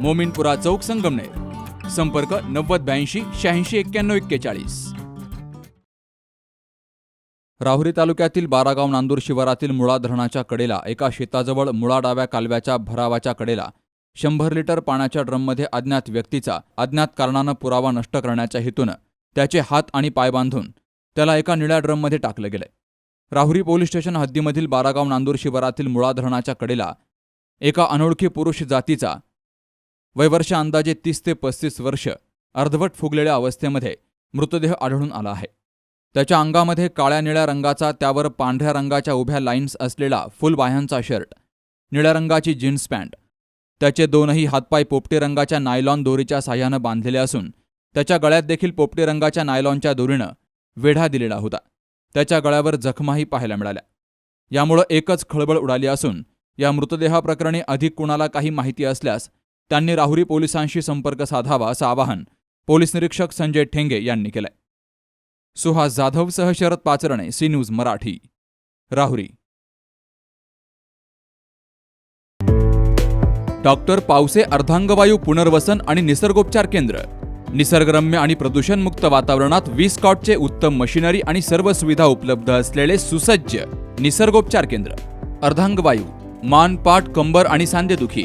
मोमिनपुरा चौक संगमनेर. संपर्क नव्वद ब्याऐंशी शहाऐंशी एक्क्याण्णव एक्केचाळीस. राहुरी तालुक्यातील बारागाव नांदूर शिवारातील मुळा धरणाच्या कडेला एका शेताजवळ मुळा डाव्या कालव्याच्या भरावाच्या कडेला शंभर लिटर पाण्याच्या ड्रममध्ये अज्ञात व्यक्तीचा अज्ञात कारणानं पुरावा नष्ट करण्याच्या हेतूनं त्याचे हात आणि पाय बांधून त्याला एका निळ्या ड्रममध्ये टाकलं गेलंय राहुरी पोलीस स्टेशन हद्दीमधील बारागाव नांदूर शिवारातील मुळा धरणाच्या कडेला एका अनोळखी पुरुष जातीचा वयवर्ष अंदाजे तीस ते पस्तीस वर्ष अर्धवट फुगलेल्या अवस्थेमध्ये मृतदेह आढळून आला आहे. त्याच्या अंगामध्ये काळ्या निळ्या रंगाचा त्यावर पांढऱ्या रंगाच्या उभ्या लाईन्स असलेला फुल बाह्यांचा शर्ट निळ्या रंगाची जीन्स पॅन्ट त्याचे दोनही हातपाय पोपटी रंगाच्या नायलॉन दोरीच्या साह्यानं बांधलेले असून त्याच्या गळ्यात देखील पोपटी रंगाच्या नायलॉनच्या दोरीनं वेढा दिलेला होता. त्याच्या गळ्यावर जखमाही पाहायला मिळाल्या. यामुळं एकच खळबळ उडाली असून या मृतदेहाप्रकरणी अधिक कुणाला काही माहिती असल्यास त्यांनी राहुरी पोलिसांशी संपर्क साधावा असं आवाहन पोलीस निरीक्षक संजय ठेंगे यांनी केलंय. Suhas जाधवसह Sharad Pacharne C news Marathi Rahuri. Doctor Pawase अर्धांगवायू पुनर्वसन आणि निसर्गोपचार केंद्र. निसर्गरम्य आणि प्रदूषणमुक्त वातावरणात वीस कॉटचे उत्तम मशिनरी आणि सर्व सुविधा उपलब्ध असलेले सुसज्ज निसर्गोपचार केंद्र. अर्धांगवायू मान पाठ कंबर आणि सांधेदुखी.